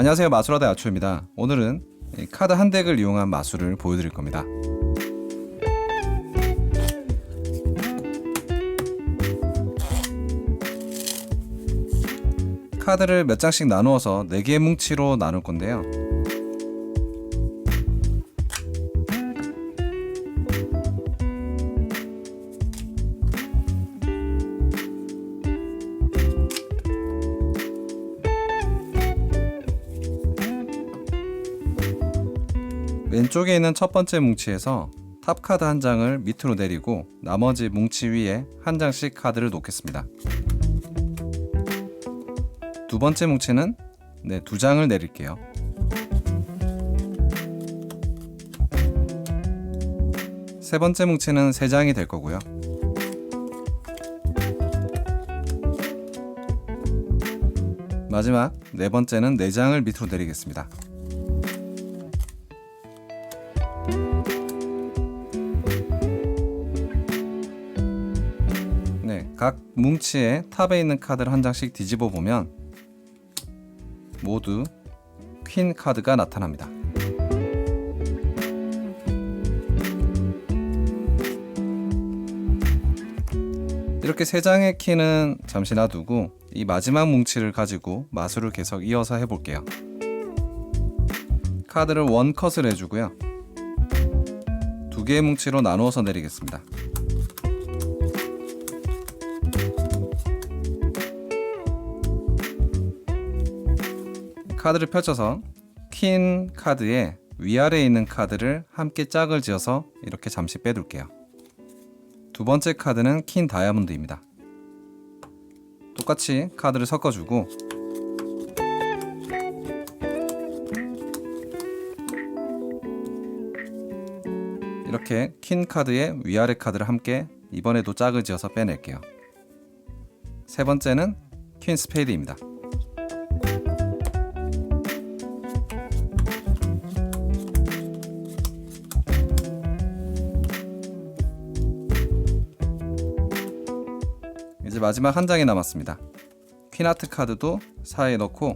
안녕하세요. 마술하다 야초입니다. 오늘은 이 카드 한 덱을 이용한 마술을 보여드릴 겁니다. 카드를 몇 장씩 나누어서 4개의 뭉치로 나눌 건데요 왼쪽에 있는 첫 번째 뭉치에서 탑 카드 한 장을 밑으로 내리고 나머지 뭉치 위에 한 장씩 카드를 놓겠습니다. 두 번째 뭉치는 네, 두 장을 내릴게요. 세 번째 뭉치는 세 장이 될 거고요. 마지막 네 번째는 네 장을 밑으로 내리겠습니다. 각 뭉치에 탑에 있는 카드를 한 장씩 뒤집어 보면 모두 퀸 카드가 나타납니다. 이렇게 세 장의 키는 잠시 놔두고 이 마지막 뭉치를 가지고 마술을 계속 이어서 해볼게요. 카드를 원 컷을 해주고요. 두 개의 뭉치로 나누어서 내리겠습니다. 카드를 펼쳐서 퀸 카드에 위아래에 있는 카드를 함께 짝을 지어서 이렇게 잠시 빼둘게요. 두 번째 카드는 퀸 다이아몬드입니다. 똑같이 카드를 섞어주고 이렇게 퀸 카드에 위아래 카드를 함께 이번에도 짝을 지어서 빼낼게요. 세 번째는 퀸 스페이드입니다. 이제 마지막 한 장이 남았습니다. 퀸하트 카드도 사이에 넣고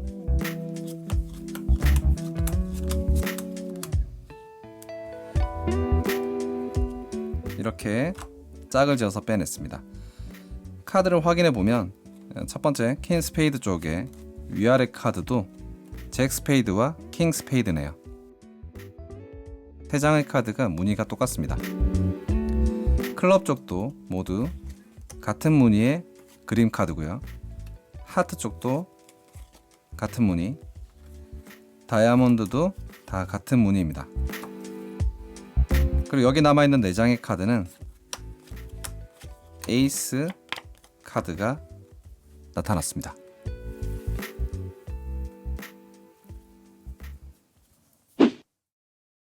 이렇게 짝을 지어서 빼냈습니다. 카드를 확인해 보면 첫 번째 퀸 스페이드 쪽에 위아래 카드도 잭 스페이드와 킹 스페이드네요. 세 장의 카드가 무늬가 똑같습니다. 클럽 쪽도 모두 같은 무늬의 그림 카드고요. 하트 쪽도 같은 무늬, 다이아몬드도 다 같은 무늬입니다. 그리고 여기 남아 있는 네 장의 카드는 에이스 카드가 나타났습니다.